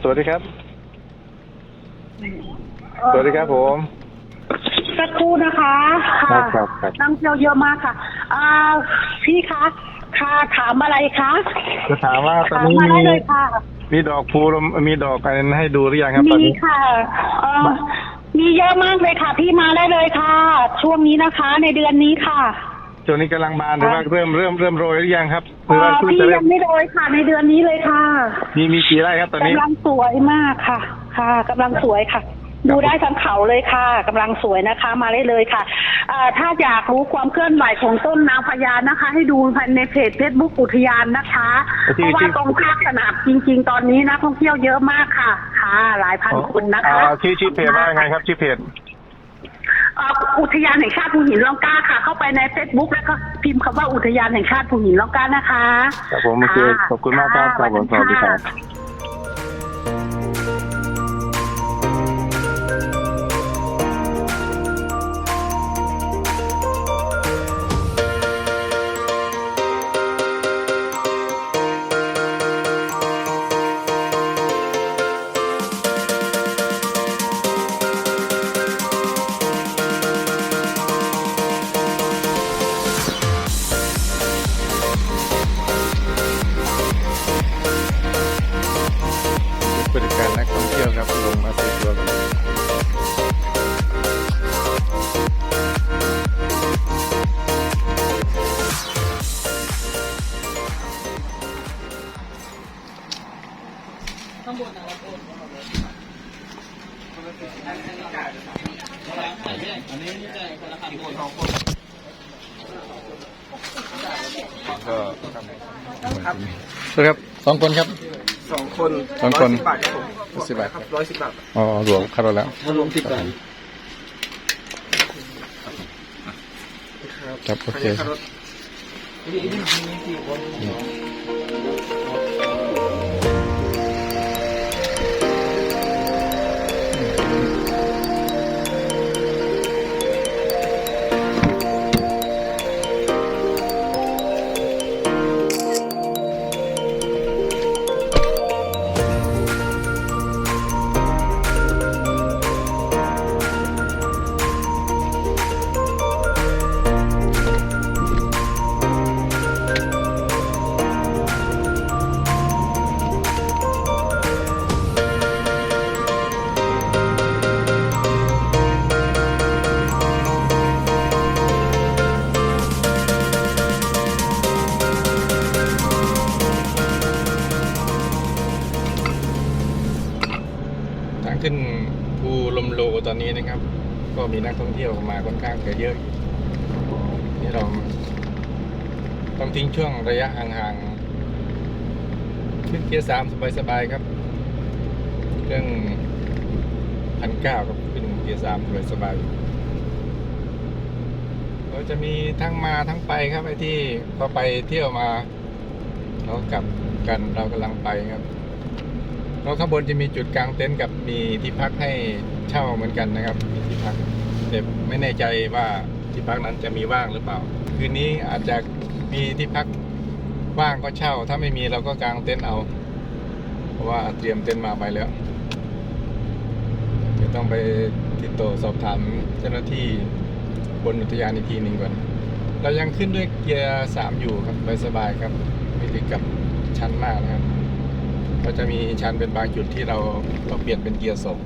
สวัสดีครับ สวัสดีครับผม สักครู่นะคะครัค่ะบครับครับ นักเที่ยวเยอะมากค่ะอ่าพี่คะค่ะถามอะไรคะจะถามว่าตอนถามนี้มามีได้เลยค่ะ มีดอกพูลมีดอกอะไรให้ดูหรือยังครับตอนมีนี้ ค่ะเออมีเยอะมากเลยค่ะ พี่มาได้เลยค่ะ ช่วงนี้นะคะ ในเดือนนี้ค่ะ ช่วงนี้กำลังบานหรือว่าค่ะเริ่มเริ่มเริ่มโรยหรือยังครับหเอรือว่าอเพิ่งพี่จะเริ่ยัมงไม่โรยค่ะในเดือนนี้เลยค่ะมีมีกี่ไร่ครับตอนนี้ กำลังสวยมากค่ะ ค่ะกำลังสวยค่ะ ดูได้ทั้งเขาเลยค่ะกำลังสวยนะคะ มาได้เลยค่ะอ่าถ้าอยากรู้ความเคลื่อนไหวของต้นนางพญานะคะ ให้ดูภายในเพจเฟซบุ๊กอุทยานนะคะเพราะว่าตรงภาคสนามจริง ๆ ตอนนี้นักท่องเที่ยวเยอะมากค่ะ ค่ะ หลายพันคนนะคะอ่าชื่อชื่อเพจว่าไงครับชื่อเพจ อ่าอุทยานแห่งชาติภูหินร่องกล้าค่ะ เข้าไปในเฟซบุ๊กแล้วก็พิมพ์คำว่าอุทยานแห่งชาติภูหินร่องกล้านะคะครับผมโอเคะขอบคุณมากครับครับผมสวัสดีครับบ ก็ครับสองคนครับสองคนสองคนร้ยสิบบาทครับผมร้อยสิบบาทครับร้อยสิบบาทอ๋อรวมคาร์แล้วรวมสิบบาทครับโอเค ลมโลตอนนี้นะครับ ก็มีนักท่องเที่ยวมาค่อนข้างจะเยอะนี่เราต้องทิ้งช่วงระยะห่างๆขึ้นเกียร์สามสบายๆครับ เครื่องพันเก้าครับขึ้นเกียร์สามสบายๆเราจะมีทั้งมาทั้งไปครับไอ้ที่พอไปเที่ยวมาเรากลับกันเรากำลังไปครับเพราะข้างบนจะมีจุดกลางเต็นท์กับมีที่พักให้ เช่าเหมือนกันนะครับมีที่พักแต่ไม่แน่ใจว่าที่พักนั้นจะมีว่างหรือเปล่า คืนนี้อาจจะมีที่พักว่างก็เช่า ถ้าไม่มีเราก็กางเต็นท์เอาเพราะว่าเตรียมเต็นท์มาไปแล้วเดี๋ยวต้องไปติดต่อสอบถามเจ้าหน้าที่บนอุทยานอีกทีหนึ่งก่อน เรายังขึ้นด้วยเกียร์สามอยู่ครับสบายๆครับไม่ติดกับชันมากนะครับก็จะมีชันเป็นบางจุดที่เราเราเปลี่ยนเป็นเกียร์สอง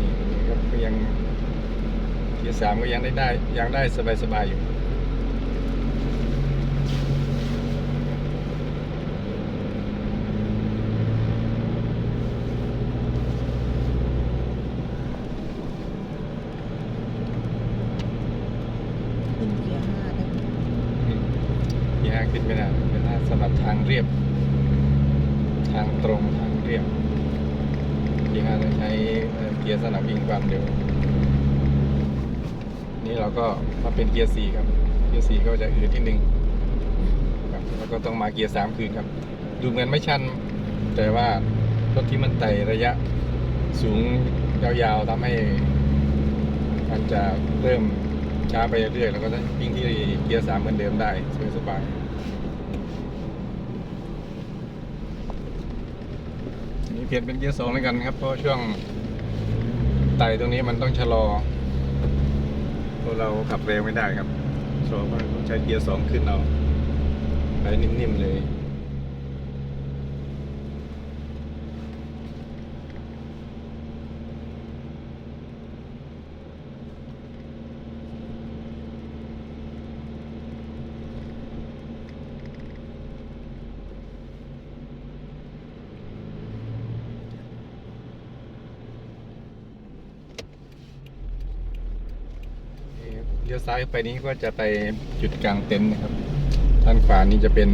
นี่ครับก็ยังเกียร์ สามก็ยังได้ได้ยังได้สบายๆอยู่ขึ้นเกียร์ห้าได้ไหมที่ห้าขึ้นไม่ได้เป็นห้าสำหรับทางเรียบ ทางตรงทางเรียบที่ห้าต้องใช้เอ่อเกียร์สนามวิ่งความเร็ว นี่เราก็มาเป็นเกียร์สี่ครับ เกียร์สี่ก็จะอืดที่หนึ่งครับแล้วก็ต้องมาเกียร์สามคืนครับ ดูเหมือนไม่ชัน แต่ว่ารถที่มันไต่ระยะสูงยาวๆทำให้ มันจะเริ่มช้าไปเรื่อยๆแล้วก็จะวิ่งที่เกียร์สามเหมือนเดิมได้สบายๆอันนี้เปลี่ยนเป็นเกียร์สองแล้วกันครับ เพราะช่วงไต่ตรงนี้มันต้องชะลอ พราะเราขับเร็วไม่ได้ครับชะลอก็ต้องใช้เกียร์สองขึ้นเอาไปนิ่มๆเลย เลี้ยวซ้ายไปนี้ก็จะไปจุดกลางเต็นท์นะครับ ด้านขวานี้จะเป็น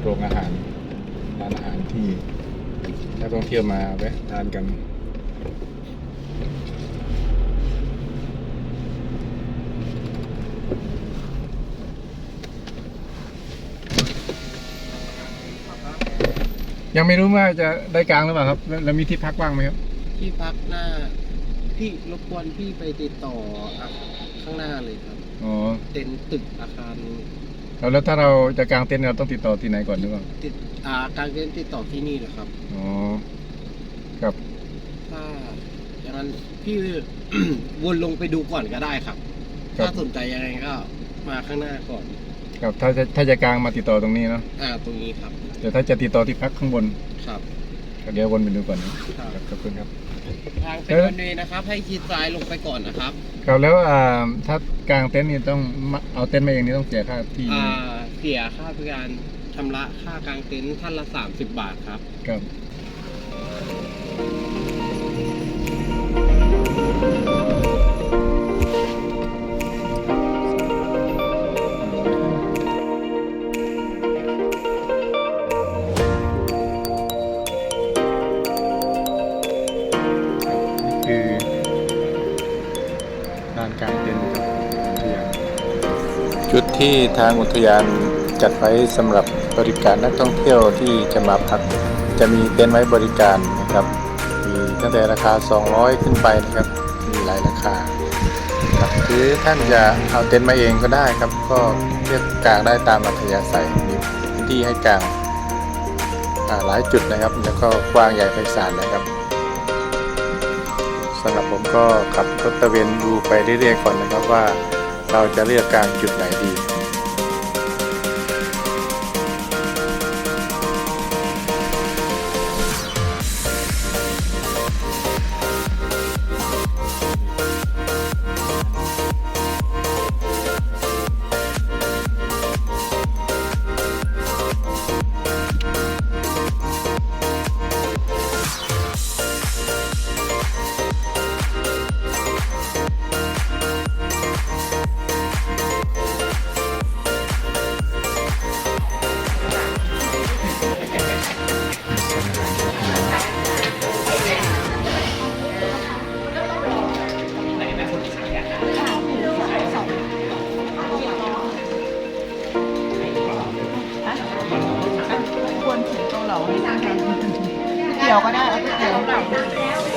โรงอาหารร้านอาหารที่นักท่องเที่ยวมาแวะทานกันยังไม่รู้ว่าจะได้กลางหรือเปล่าครับ แล้วมีที่พักบ้างไหมครับ ที่พักหน้า พี่รบกวนพี่ไปติดต่ออะ ข้างหน้าเลยครับ อ๋อเต็นท์ตึกอาคารแล้วแล้วถ้าเราจะกางเต็นท์เราต้องติดต่อที่ไหนก่อนหรือเปล่าติดอ่ากลางเต็นท์ติดต่อที่นี่แหละครับ อ๋อครับถ้าอย่างนั้นพี่ วนลงไปดูก่อนก็ได้ครับ ครับถ้าสนใจยังไงก็มาข้างหน้าก่อน ครับถ้าจะถ้าจะกางมาติดต่อตรงนี้เนาะอ่าตรงนี้ครับแต่ถ้าจะติดต่อที่พักข้างบน ครับก็ เดี๋ยววนไปดูก่อนนะคครัรับบขอบคุณครับ ทางเป็นเอ๊ะวันเวย์นะครับ ให้ชิดซ้ายลงไปก่อนนะครับครับแล้วอ่าถ้ากางเต็นท์นี่ต้องมาเอาเต็นท์มาเองนี่ต้องเสียค่าที่อ่าเสียค่าบริการชำระค่ากลางเต็นท์ท่านละ 30 บาทครับ ครับ ที่ทางอุทยานจัดไว้สำหรับบริการนักท่องเที่ยวที่จะมาพัก จะมีเต็นท์ไว้บริการนะครับมีตั้งแต่ราคา 200 ขึ้นไปนะครับมีหลายราคาครับหรือท่านจะเอาเต็นท์มาเองก็ได้ครับ ก็เลือกกางได้ตามอัธยาศัยมีพื้นที่ให้กางหลายจุดนะครับ แล้วก็กว้างใหญ่ไพศาลนะครับสำหรับผมก็ขับรถตะเวนดูไปเรื่อยๆก่อนนะครับว่าเราจะเลือกการจุดไหนดี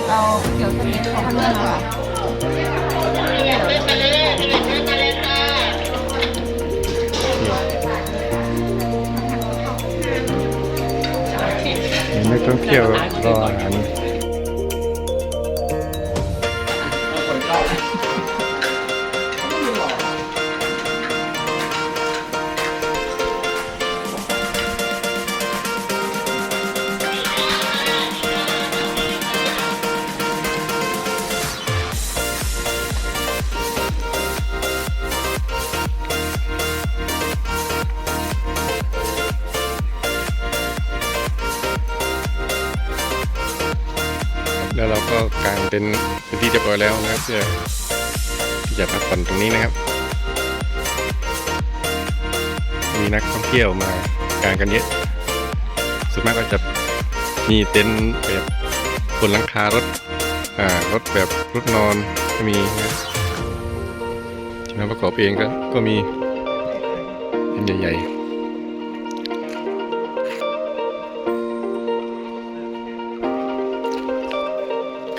เอาเกี่ยวเอาเกี่ยวทะเลของเพื่อนค่ะนักท่องเที่ยวรออาหาร แล้วเราก็กางเป็นพื้นที่เรียบร้อยแล้วนะครับเพื่อที่จะพักผ่อนตรงนี้นะครับ มีนักท่องเที่ยวมากางกันเยอะส่วนมากก็จะมีเต็นท์แบบบนหลังคารถอ่ารถแบบรถนอนก็มีนะที่มาประกอบเองก็ก็มีเป็นใหญ่ๆ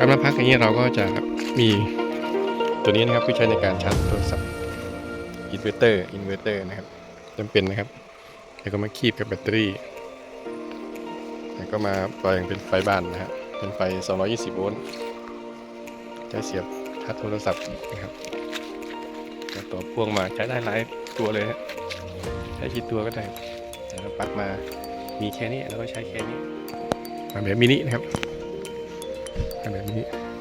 การมาพักอย่างนี้เราก็จะมีตัวนี้นะครับที่ใช้ในการชาร์จโทรศัพท์อินเวอร์เตอร์อินเวอร์เตอร์นะครับจำเป็นนะครับแล้วก็มาคีบกับแบตเตอรี่แล้วก็มาปล่อยเป็นไฟบ้านนะครับเป็นไฟ 220 โวลต์ใช้เสียบชาร์จโทรศัพท์นะครับแล้วต่อพ่วงมาใช้ได้หลายตัวเลยฮะใช้กี่ตัวก็ได้แต่เราปลักมามีแค่นี้แล้วก็ใช้แค่นี้มาแบบมินินะครับ Kan det lige.